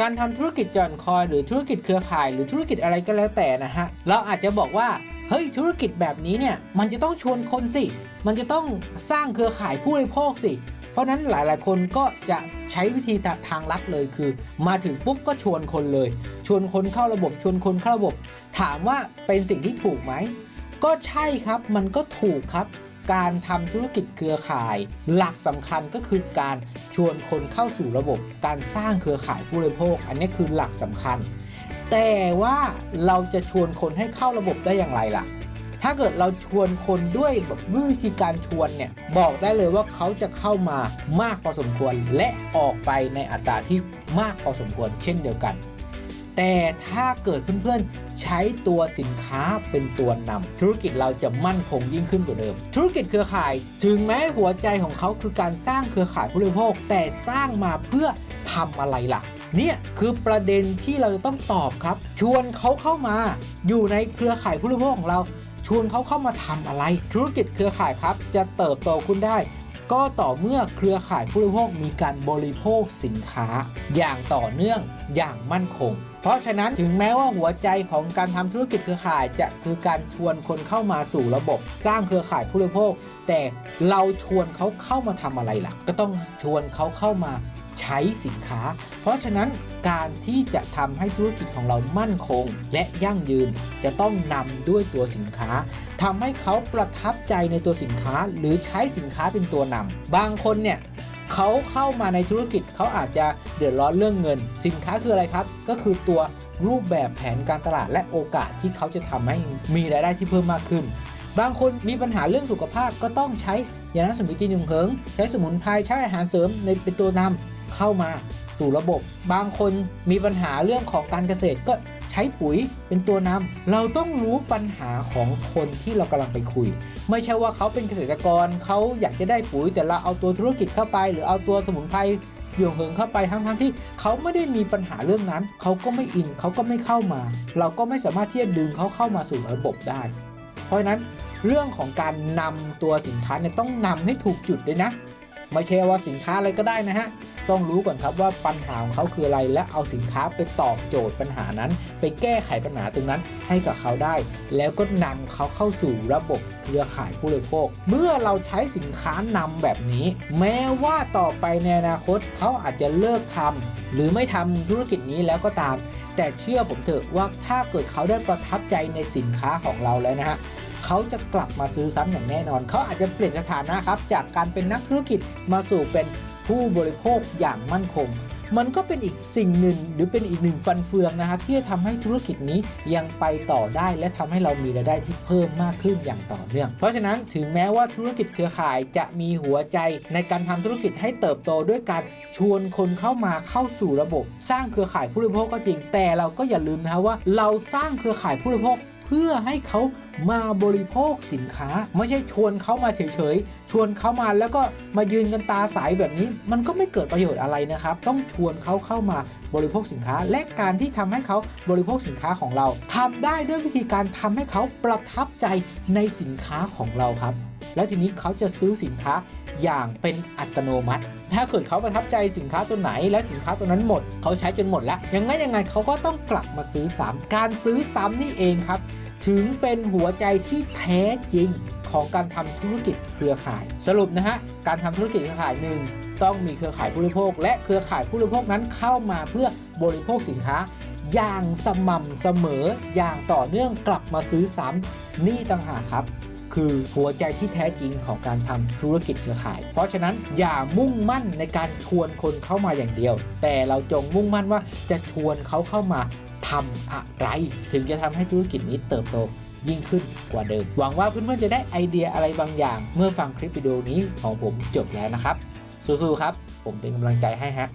การทำธุรกิจจอนคอยหรือธุรกิจเครือข่าย หรือธุรกิจอะไรก็แล้วแต่นะฮะ เราอาจจะบอกว่า เฮ้ยธุรกิจแบบนี้เนี่ย มันจะต้องชวนคนสิ มันจะต้องสร้างเครือข่ายผู้บริโภคสิ เพราะฉะนั้นหลายๆ คนก็จะใช้วิธีทางลัดเลยคือ มาถึงปุ๊บก็ชวนคนเลย ชวนคนเข้าระบบชวนคนเข้าระบบ ถามว่าเป็นสิ่งที่ถูกไหมก็ใช่ครับมันก็ถูกครับ การทำธุรกิจเครือข่าย หลักสำคัญก็คือการชวนคนเข้าสู่ระบบ การสร้างเครือข่ายผู้บริโภค อันนี้คือหลักสำคัญ แต่ว่าเราจะชวนคนให้เข้าระบบได้อย่างไรล่ะ ถ้าเกิดเราชวนคนด้วยแบบวิธีการชวนเนี่ยบอกได้เลยว่าเขาจะเข้ามามากพอสมควร และออกไปในอัตราที่มากพอสมควร เช่นเดียวกัน แต่ถ้าเกิดเพื่อนๆ ใช้ตัวสินค้าเป็นตัวนำธุรกิจเราจะมั่นคงยิ่งขึ้นกว่าเดิม ธุรกิจเครือข่ายถึงแม้หัวใจของเขาคือการสร้างเครือข่ายผู้บริโภค แต่สร้างมาเพื่อทำอะไรล่ะเนี่ยคือประเด็นที่เราจะต้องตอบครับ ชวนเขาเข้ามาอยู่ในเครือข่ายผู้บริโภคของเรา ชวนเขาเข้ามาทำอะไร ธุรกิจเครือข่ายครับ จะเติบโตขึ้นได้ ก็ต่อเมื่อเครือข่ายผู้บริโภคมีการบริโภคสินค้า อย่างต่อเนื่องอย่างมั่นคง เพราะฉะนั้นถึงแม้ว่าหัวใจของการทำธุรกิจเครือข่ายจะคือการชวนคนเข้ามาสู่ระบบ สร้างเครือข่ายผู้บริโภค แต่เราชวนเขาเข้ามาทำอะไรล่ะ ก็ต้องชวนเขาเข้ามา ใช้สินค้า เพราะฉะนั้นการที่จะทำให้ธุรกิจของเรามั่นคง และยั่งยืนจะต้องนำด้วยตัวสินค้าทำให้เขาประทับใจในตัวสินค้า หรือใช้สินค้าเป็นตัวนำบางคนเนี่ยเขาเข้ามาในธุรกิจเขาอาจจะเดือดร้อนเรื่องเงิน สินค้าคืออะไรครับ ก็คือตัวรูปแบบแผนการตลาดและโอกาสที่เขาจะทำให้มีรายได้ที่เพิ่มมากขึ้น บางคนมีปัญหาเรื่องสุขภาพก็ต้องใช้ยาน้ำสมุนจีนหนึ่งเหิงใช้สมุนไพรใช้อาหารเสริมในเป็นตัวนำ เข้ามาสู่ระบบ บางคนมีปัญหาเรื่องของการเกษตรก็ใช้ปุ๋ยเป็นตัวนำเราต้องรู้ปัญหาของคนที่เรากำลังไปคุย ไม่ใช่ว่าเขาเป็นเกษตรกรเขาอยากจะได้ปุ๋ย แต่เราเอาตัวธุรกิจเข้าไป หรือเอาตัวสมุนไพรหยงเหิงเข้าไปทั้งทั้งๆที่เขาไม่ได้มีปัญหาเรื่องนั้น เขาก็ไม่อินเขาก็ไม่เข้ามา เราก็ไม่สามารถที่จะดึงเขาเข้ามาสู่ระบบได้ เพราะฉะนั้นเรื่องของการนำตัวสินค้าเนี่ยต้องนำให้ถูกจุดเลยนะ ไม่ใช่ว่าสินค้าอะไรก็ได้นะฮะ ต้องรู้ก่อนครับว่าปัญหาของเขาคืออะไร และเอาสินค้าไปตอบโจทย์ปัญหานั้น ไปแก้ไขปัญหาตรงนั้นให้กับเขาได้ แล้วก็นำเขาเข้าสู่ระบบเครือข่ายผู้บริโภค เมื่อเราใช้สินค้านำแบบนี้ แม้ว่าต่อไปในอนาคตเขาอาจจะเลิกทำหรือไม่ทำธุรกิจนี้แล้วก็ตาม แต่เชื่อผมเถอะว่าถ้าเกิดเขาได้ประทับใจในสินค้าของเราแล้วนะฮะ เขาจะกลับมาซื้อซ้ำอย่างแน่นอน เขาอาจจะเปลี่ยนสถานะครับ จากการเป็นนักธุรกิจมาสู่เป็นผู้บริโภคอย่างมั่นคง มันก็เป็นอีกสิ่งหนึ่งหรือเป็นอีกหนึ่งฟันเฟืองนะครับ ที่จะทำให้ธุรกิจนี้ยังไปต่อได้และทำให้เรามีรายได้ที่เพิ่มมากขึ้นอย่างต่อเนื่อง เพราะฉะนั้นถึงแม้ว่าธุรกิจเครือข่ายจะมีหัวใจในการทำธุรกิจให้เติบโตด้วยการชวนคนเข้ามาเข้าสู่ระบบ สร้างเครือข่ายผู้บริโภคก็จริง แต่เราก็อย่าลืมนะครับว่าเราสร้างเครือข่ายผู้บริโภค เพื่อให้เขามาบริโภคสินค้า ไม่ใช่ชวนเขามาเฉยๆ ชวนเขามาแล้วก็มายืนกันตาสายแบบนี้ มันก็ไม่เกิดประโยชน์อะไรนะครับ ต้องชวนเขาเข้ามาบริโภคสินค้า และการที่ทำให้เขาบริโภคสินค้าของเราทำได้ด้วยวิธีการทำให้เขาประทับใจในสินค้าของเราครับ แล้วทีนี้เขาจะซื้อสินค้าอย่างเป็นอัตโนมัติ ถ้าเกิดเขาประทับใจสินค้าตัวไหน และสินค้าตัวนั้นหมด เขาใช้จนหมดแล้ว ยังไงยังไงเขาก็ต้องกลับมาซื้อซ้ำการซื้อซ้ำนี่เองครับ ถึงเป็นหัวใจที่แท้จริงของการทำธุรกิจเครือข่าย สรุปนะฮะ การทำธุรกิจเครือข่ายหนึ่งต้องมีเครือข่ายผู้บริโภค และเครือข่ายผู้บริโภคนั้นเข้ามาเพื่อบริโภคสินค้า อย่างสม่ำเสมออย่างต่อเนื่องกลับมาซื้อซ้ำนี่ต่างหากครับ คือหัวใจที่แท้จริงของการทำธุรกิจเครือข่าย เพราะฉะนั้นอย่ามุ่งมั่นในการชวนคนเข้ามาอย่างเดียว แต่เราจงมุ่งมั่นว่าจะชวนเขาเข้ามาทำอะไร ถึงจะทำให้ธุรกิจนี้เติบโตยิ่งขึ้นกว่าเดิม หวังว่าเพื่อนๆจะได้ไอเดียอะไรบางอย่าง เมื่อฟังคลิปวิดีโอนี้ของผมจบแล้วนะครับ สู้ๆครับ ผมเป็นกำลังใจให้ฮะ